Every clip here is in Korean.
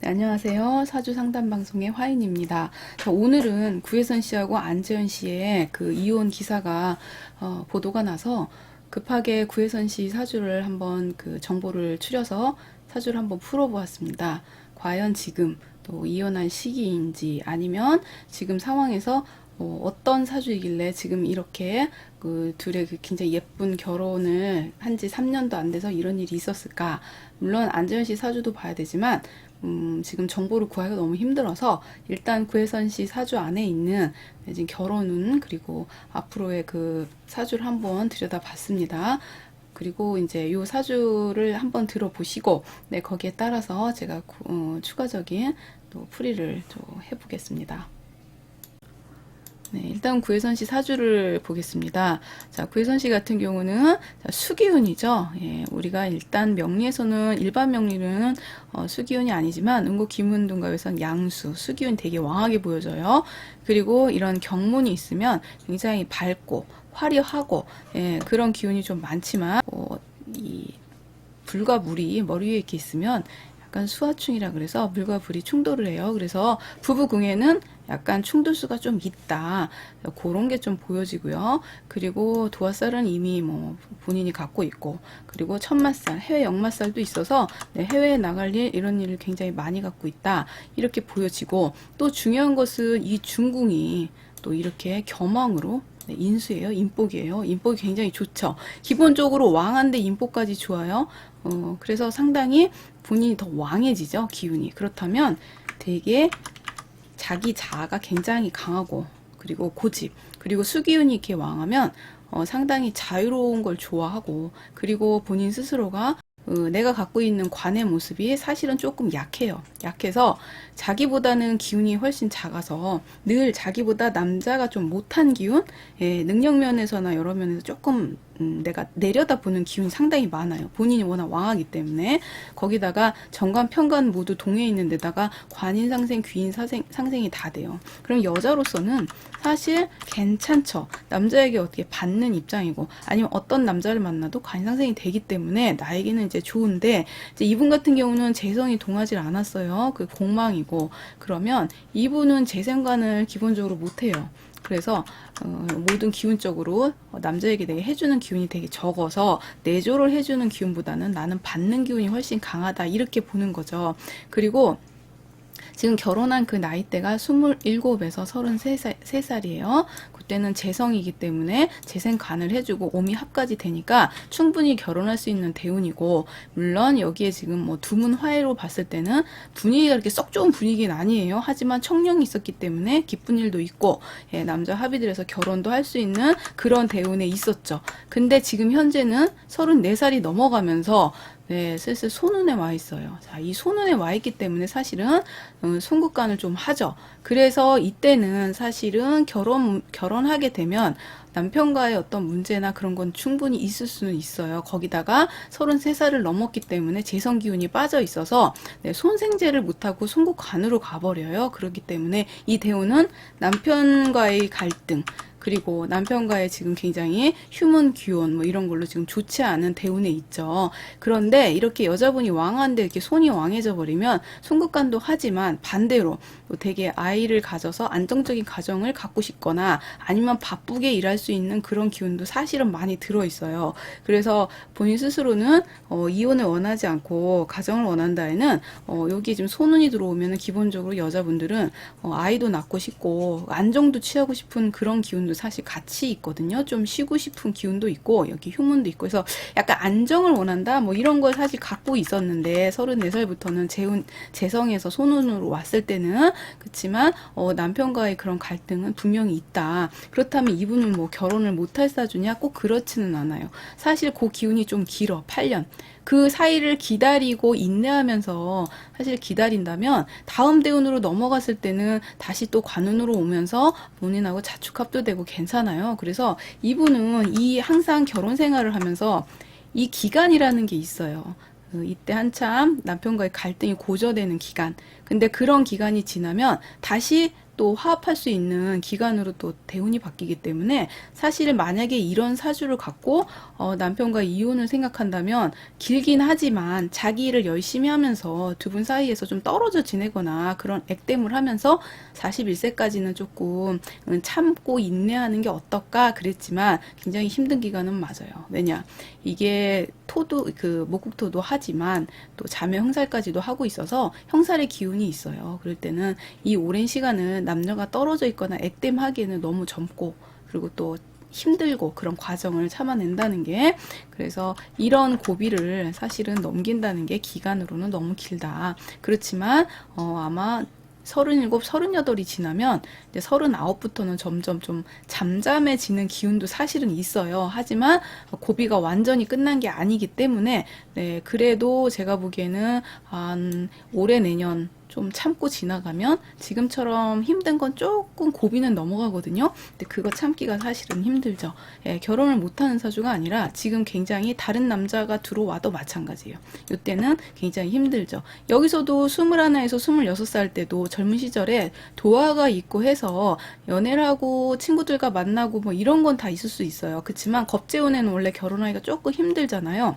네, 안녕하세요. 사주 상담 방송의 화인입니다. 자, 오늘은 구혜선 씨하고 안재현 씨의 그 이혼 기사가 어, 보도가 나서 급하게 구혜선 씨 사주를 한번 그 정보를 추려서 사주를 한번 풀어보았습니다. 과연 지금 또 이혼한 시기인지 아니면 지금 상황에서 어, 어떤 사주이길래 지금 이렇게 그 둘의 그 굉장히 예쁜 결혼을 한 지 3년도 안 돼서 이런 일이 있었을까? 물론 안재현 씨 사주도 봐야 되지만 음, 지금 정보를 구하기가 너무 힘들어서 일단 구혜선 씨 사주 안에 있는 지금 결혼운 그리고 앞으로의 그 사주를 한번 들여다봤습니다. 그리고 이제 요 사주를 한번 들어보시고 네 거기에 따라서 제가 구- 어, 추가적인 또 풀이를 좀 해보겠습니다. 네, 일단 구혜선 씨 사주를 보겠습니다. 자, 구혜선 씨 같은 경우는 자, 수기운이죠. 예, 우리가 일단 명리에서는 일반 명리는 어, 수기운이 아니지만 은고 기문둔갑에서는 양수, 수기운 되게 왕하게 보여져요. 그리고 이런 경문이 있으면 굉장히 밝고 화려하고 예, 그런 기운이 좀 많지만 어, 이 불과 물이 머리 위에 이렇게 있으면 약간 수화충이라 그래서 물과 불이 충돌을 해요. 그래서 부부궁에는 약간 충돌수가 좀 있다. 그런 게 좀 보여지고요. 그리고 도화살은 이미 뭐 본인이 갖고 있고, 그리고 천마살, 해외 역마살도 있어서 네, 해외에 나갈 일 이런 일을 굉장히 많이 갖고 있다. 이렇게 보여지고 또 중요한 것은 이 중궁이 또 이렇게 겸왕으로 네, 인수예요. 인복이에요. 인복이 굉장히 좋죠. 기본적으로 왕한데 인복까지 좋아요. 어, 그래서 상당히 본인이 더 왕해지죠. 기운이. 그렇다면 되게 자기 자아가 굉장히 강하고 그리고 고집 그리고 수기운이 이렇게 왕하면 어, 상당히 자유로운 걸 좋아하고 그리고 본인 스스로가 어, 내가 갖고 있는 관의 모습이 사실은 조금 약해요. 약해서 자기보다는 기운이 훨씬 작아서 늘 자기보다 남자가 좀 못한 기운, 예, 능력 면에서나 여러 면에서 조금 음, 내가 내려다보는 기운이 상당히 많아요. 본인이 워낙 왕하기 때문에 거기다가 정관 편관 모두 동해 있는 데다가 관인 상생, 귀인 사생, 상생이 다 돼요. 그럼 여자로서는 사실 괜찮죠. 남자에게 어떻게 받는 입장이고 아니면 어떤 남자를 만나도 관인 상생이 되기 때문에 나에게는 이제 좋은데 이제 이분 같은 경우는 재성이 동하지 않았어요. 그 공망이고 그러면 이분은 재생관을 기본적으로 못 해요. 그래서 어, 모든 기운적으로 어, 남자에게 되게 해주는 기운이 되게 적어서 내조를 해주는 기운보다는 나는 받는 기운이 훨씬 강하다 이렇게 보는 거죠. 그리고 지금 결혼한 그 나이대가 27에서 33살, 3살이에요. 그때는 재성이기 때문에 재생간을 해주고 오미 합까지 되니까 충분히 결혼할 수 있는 대운이고, 물론 여기에 지금 뭐 두문 화해로 봤을 때는 분위기가 그렇게 썩 좋은 분위기는 아니에요. 하지만 청령이 있었기 때문에 기쁜 일도 있고, 예, 남자 합의들에서 결혼도 할 수 있는 그런 대운에 있었죠. 근데 지금 현재는 34살이 넘어가면서 네, 슬슬 손운에 와 있어요. 자, 이 손운에 와 있기 때문에 사실은 어, 송국간을 좀 하죠. 그래서 이때는 사실은 결혼 결혼하게 되면 남편과의 어떤 문제나 그런 건 충분히 있을 수는 있어요. 거기다가 33살을 넘었기 때문에 재성 기운이 빠져 있어서 네, 손생제를 못하고 송국간으로 가버려요. 그렇기 때문에 이 대운은 남편과의 갈등 그리고 남편과의 지금 굉장히 휴먼 기원 뭐 이런 걸로 지금 좋지 않은 대운에 있죠. 그런데 이렇게 여자분이 왕한데 이렇게 손이 왕해져 버리면 송국간도 하지만 반대로 또 되게 아이를 가져서 안정적인 가정을 갖고 싶거나 아니면 바쁘게 일할 수 있는 그런 기운도 사실은 많이 들어 있어요. 그래서 본인 스스로는 어, 이혼을 원하지 않고 가정을 원한다에는 어, 여기 지금 소문이 들어오면 기본적으로 여자분들은 어, 아이도 낳고 싶고 안정도 취하고 싶은 그런 기운도 사실 같이 있거든요. 좀 쉬고 싶은 기운도 있고 여기 휴문도 있고 해서 약간 안정을 원한다 뭐 이런 걸 사실 갖고 있었는데 34살부터는 재운 재성에서 손운으로 왔을 때는 그렇지만 어, 남편과의 그런 갈등은 분명히 있다. 그렇다면 이분은 뭐 결혼을 못할 사주냐 꼭 그렇지는 않아요. 사실 그 기운이 좀 길어 8년. 그 사이를 기다리고 인내하면서 사실 기다린다면 다음 대운으로 넘어갔을 때는 다시 또 관운으로 오면서 본인하고 자축합도 되고 괜찮아요. 그래서 이분은 이 항상 결혼 생활을 하면서 이 기간이라는 게 있어요. 그 이때 한참 남편과의 갈등이 고조되는 기간. 근데 그런 기간이 지나면 다시 또 화합할 수 있는 기간으로 또 대운이 바뀌기 때문에 사실 만약에 이런 사주를 갖고 어, 남편과 이혼을 생각한다면 길긴 하지만 자기 일을 열심히 하면서 두 분 사이에서 좀 떨어져 지내거나 그런 액땜을 하면서 41세까지는 조금 음, 참고 인내하는 게 어떨까 그랬지만 굉장히 힘든 기간은 맞아요. 왜냐 이게 토도 그 목국토도 하지만 또 자매 형살까지도 하고 있어서 형살의 기운이 있어요. 그럴 때는 이 오랜 시간은 남녀가 떨어져 있거나 액땜하기에는 너무 젊고 그리고 또 힘들고 그런 과정을 참아낸다는 게 그래서 이런 고비를 사실은 넘긴다는 게 기간으로는 너무 길다. 그렇지만 어 아마 서른일곱, 서른여덟이 지나면 이제 서른아홉부터는 점점 좀 잠잠해지는 기운도 사실은 있어요. 하지만 고비가 완전히 끝난 게 아니기 때문에 네, 그래도 제가 보기에는 한 올해 내년 좀 참고 지나가면 지금처럼 힘든 건 조금 고비는 넘어가거든요. 근데 그거 참기가 사실은 힘들죠. 예, 결혼을 못하는 사주가 아니라 지금 굉장히 다른 남자가 들어와도 마찬가지예요. 이때는 굉장히 힘들죠. 여기서도 21에서 26살 때도 젊은 시절에 도화가 있고 해서 연애를 하고 친구들과 만나고 뭐 이런 건 다 있을 수 있어요. 그렇지만 겁재혼에는 원래 결혼하기가 조금 힘들잖아요.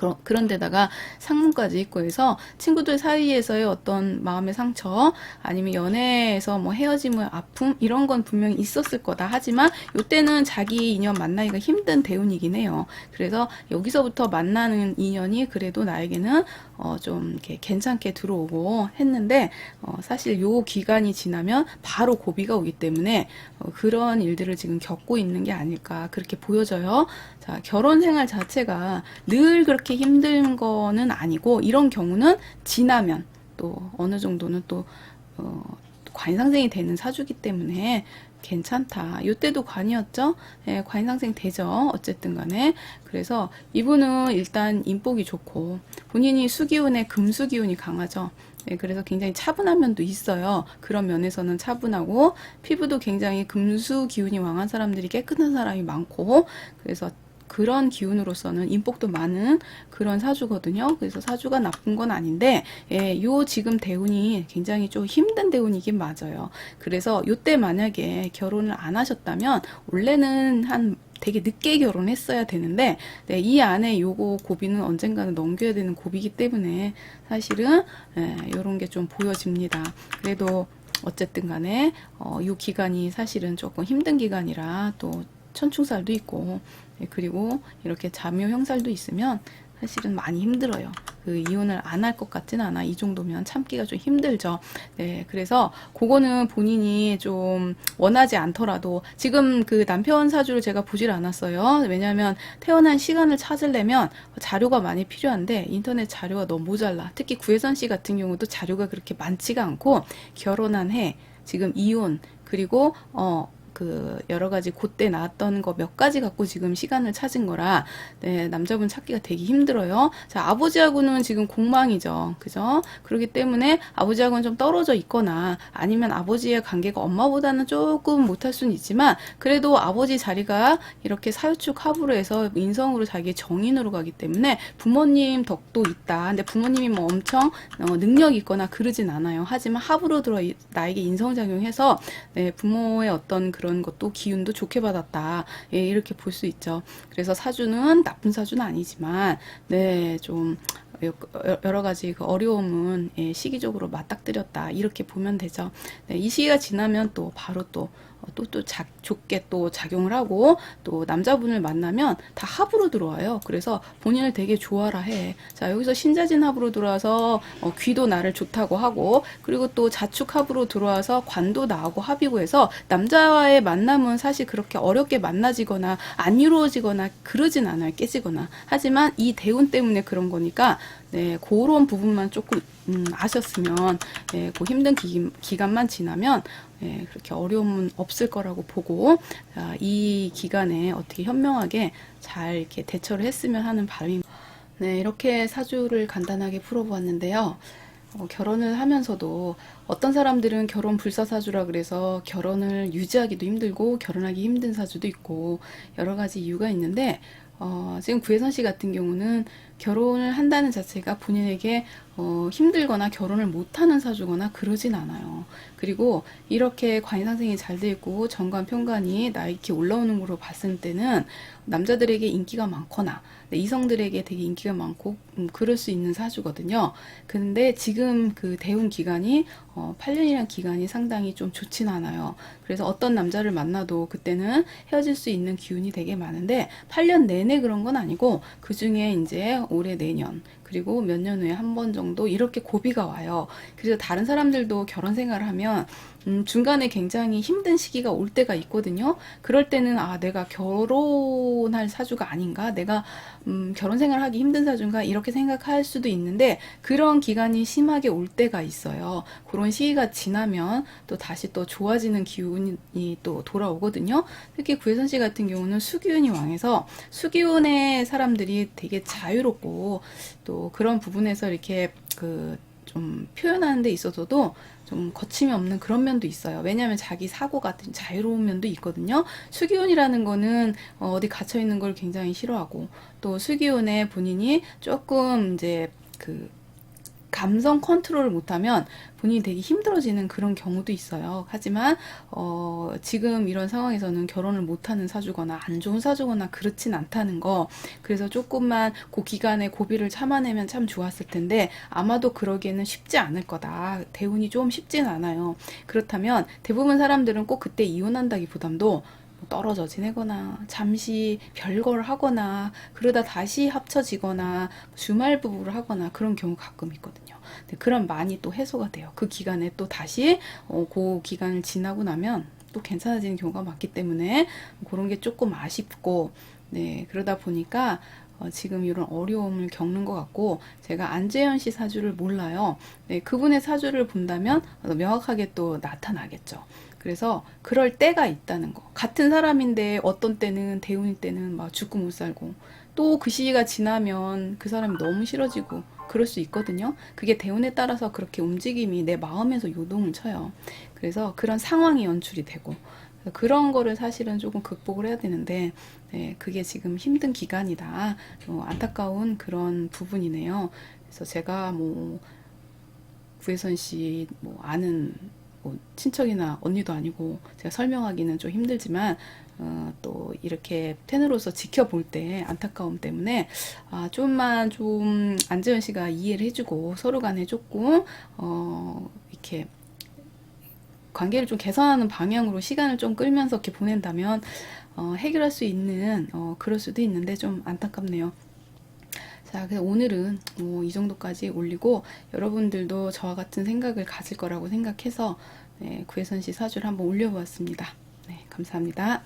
그런, 그런 데다가 상문까지 있고 해서 친구들 사이에서의 어떤 마음의 상처 아니면 연애에서 뭐 헤어짐의 아픔 이런 건 분명히 있었을 거다 하지만 요때는 자기 인연 만나기가 힘든 대운이긴 해요. 그래서 여기서부터 만나는 인연이 그래도 나에게는 어 좀 이렇게 괜찮게 들어오고 했는데 어 사실 요 기간이 지나면 바로 고비가 오기 때문에 어 그런 일들을 지금 겪고 있는 게 아닐까 그렇게 보여져요. 자, 결혼 생활 자체가 늘 그렇게 힘든 거는 아니고 이런 경우는 지나면 또 어느 정도는 또 어, 관상생이 되는 사주기 때문에 괜찮다. 이때도 관이었죠? 예, 관상생 되죠. 어쨌든 간에. 그래서 이분은 일단 인복이 좋고 본인이 수기운에 금수기운이 강하죠. 예, 그래서 굉장히 차분한 면도 있어요. 그런 면에서는 차분하고 피부도 굉장히 금수 기운이 왕한 사람들이 깨끗한 사람이 많고 그래서 그런 기운으로서는 인복도 많은 그런 사주거든요. 그래서 사주가 나쁜 건 아닌데, 예, 요 지금 대운이 굉장히 좀 힘든 대운이긴 맞아요. 그래서 요때 만약에 결혼을 안 하셨다면, 원래는 한 되게 늦게 결혼했어야 되는데, 네, 이 안에 요거 고비는 언젠가는 넘겨야 되는 고비이기 때문에 사실은, 예, 요런 게 좀 보여집니다. 그래도 어쨌든 간에, 어, 요 기간이 사실은 조금 힘든 기간이라 또 천충살도 있고 예, 그리고 이렇게 자묘 형살도 있으면 사실은 많이 힘들어요. 그 이혼을 안 할 것 같진 않아. 이 정도면 참기가 좀 힘들죠. 네, 그래서 그거는 본인이 좀 원하지 않더라도 지금 그 남편 사주를 제가 보질 않았어요. 왜냐하면 태어난 시간을 찾으려면 자료가 많이 필요한데 인터넷 자료가 너무 모자라. 특히 구혜선 씨 같은 경우도 자료가 그렇게 많지가 않고 결혼한 해, 지금 이혼, 그리고 어 그 여러 가지 그때 나왔던 거 몇 가지 갖고 지금 시간을 찾은 거라 네, 남자분 찾기가 되게 힘들어요. 자, 아버지하고는 지금 공망이죠. 그죠? 그렇기 때문에 아버지하고는 좀 떨어져 있거나 아니면 아버지의 관계가 엄마보다는 조금 못할 수는 있지만 그래도 아버지 자리가 이렇게 사유축 합으로 해서 인성으로 자기 정인으로 가기 때문에 부모님 덕도 있다. 근데 부모님이 뭐 엄청 어, 능력 있거나 그러진 않아요. 하지만 합으로 들어 이- 나에게 인성작용해서 네, 부모의 어떤 그런 것도 기운도 좋게 받았다. 예, 이렇게 볼 수 있죠. 그래서 사주는 나쁜 사주는 아니지만, 네, 좀, 여- 여러 가지 그 어려움은 예, 시기적으로 맞닥뜨렸다. 이렇게 보면 되죠. 네, 이 시기가 지나면 또 바로 또, 어, 또, 또 자, 좋게 또 작용을 하고 또 남자분을 만나면 다 합으로 들어와요. 그래서 본인을 되게 좋아라 해. 자, 여기서 신자진 합으로 들어와서 어, 귀도 나를 좋다고 하고 그리고 또 자축 합으로 들어와서 관도 나하고 합이고 해서 남자와의 만남은 사실 그렇게 어렵게 만나지거나 안 이루어지거나 그러진 않아요. 깨지거나. 하지만 이 대운 때문에 그런 거니까 네, 그런 부분만 조금 음, 아셨으면 예, 그 힘든 기, 기간만 지나면 예, 그렇게 어려움은 없을 거라고 보고 자, 이 기간에 어떻게 현명하게 잘 이렇게 대처를 했으면 하는 바람입니다. 네, 이렇게 사주를 간단하게 풀어보았는데요. 어, 결혼을 하면서도 어떤 사람들은 결혼 불사사주라 그래서 결혼을 유지하기도 힘들고 결혼하기 힘든 사주도 있고 여러 가지 이유가 있는데 어, 지금 구혜선 씨 같은 경우는 결혼을 한다는 자체가 본인에게 어, 힘들거나 결혼을 못하는 사주거나 그러진 않아요. 그리고 이렇게 관상생이 잘 돼 있고 정관 평관이 나이키 올라오는 걸로 봤을 때는 남자들에게 인기가 많거나 네, 이성들에게 되게 인기가 많고 음, 그럴 수 있는 사주거든요. 근데 지금 그 대운 기간이 어, 8년이란 기간이 상당히 좀 좋진 않아요. 그래서 어떤 남자를 만나도 그때는 헤어질 수 있는 기운이 되게 많은데 8년 내내 그런 건 아니고 그 중에 이제 올해 내년 그리고 몇 년 후에 한 번 정도 이렇게 고비가 와요. 그래서 다른 사람들도 결혼 생활을 하면 음, 중간에 굉장히 힘든 시기가 올 때가 있거든요. 그럴 때는 아 내가 결혼할 사주가 아닌가, 내가 음, 결혼 생활하기 힘든 사주인가 이렇게 생각할 수도 있는데 그런 기간이 심하게 올 때가 있어요. 그런 시기가 지나면 또 다시 또 좋아지는 기운이 또 돌아오거든요. 특히 구혜선 씨 같은 경우는 수기운이 왕해서 수기운의 사람들이 되게 자유롭고 또 그런 부분에서 이렇게 그 좀 표현하는 데 있어서도 좀 거침이 없는 그런 면도 있어요. 왜냐하면 자기 사고 같은 자유로운 면도 있거든요. 수기운이라는 거는 어, 어디 갇혀 있는 걸 굉장히 싫어하고 또 수기운에 본인이 조금 이제 그 감성 컨트롤을 못하면 본인이 되게 힘들어지는 그런 경우도 있어요. 하지만 어, 지금 이런 상황에서는 결혼을 못하는 사주거나 안 좋은 사주거나 그렇진 않다는 거. 그래서 조금만 그 기간에 고비를 참아내면 참 좋았을 텐데 아마도 그러기에는 쉽지 않을 거다. 대운이 좀 쉽진 않아요. 그렇다면 대부분 사람들은 꼭 그때 이혼한다기보담도 뭐 떨어져 지내거나 잠시 별거를 하거나 그러다 다시 합쳐지거나 주말 부부를 하거나 그런 경우 가끔 있거든요. 근데 그럼 많이 또 해소가 돼요. 그 기간에 또 다시 어, 그 기간을 지나고 나면 또 괜찮아지는 경우가 많기 때문에 그런 게 조금 아쉽고 네 그러다 보니까 어, 지금 이런 어려움을 겪는 것 같고 제가 안재현 씨 사주를 몰라요. 네, 그분의 사주를 본다면 명확하게 또 나타나겠죠. 그래서 그럴 때가 있다는 거. 같은 사람인데 어떤 때는 대운일 때는 막 죽고 못 살고 또 그 시기가 지나면 그 사람이 너무 싫어지고 그럴 수 있거든요. 그게 대운에 따라서 그렇게 움직임이 내 마음에서 요동을 쳐요. 그래서 그런 상황이 연출이 되고 그런 거를 사실은 조금 극복을 해야 되는데 네, 그게 지금 힘든 기간이다. 어, 안타까운 그런 부분이네요. 그래서 제가 뭐 구혜선 씨 뭐 아는 뭐 친척이나 언니도 아니고 제가 설명하기는 좀 힘들지만 어, 또 이렇게 팬으로서 지켜볼 때 안타까움 때문에 아, 좀만 좀 안재현 씨가 이해를 해주고 서로 간에 조금 어, 이렇게 관계를 좀 개선하는 방향으로 시간을 좀 끌면서 이렇게 보낸다면 어, 해결할 수 있는 어, 그럴 수도 있는데 좀 안타깝네요. 자, 그래서 오늘은 뭐 이 정도까지 올리고 여러분들도 저와 같은 생각을 가질 거라고 생각해서 네, 구혜선 씨 사주를 한번 올려보았습니다. 네, 감사합니다.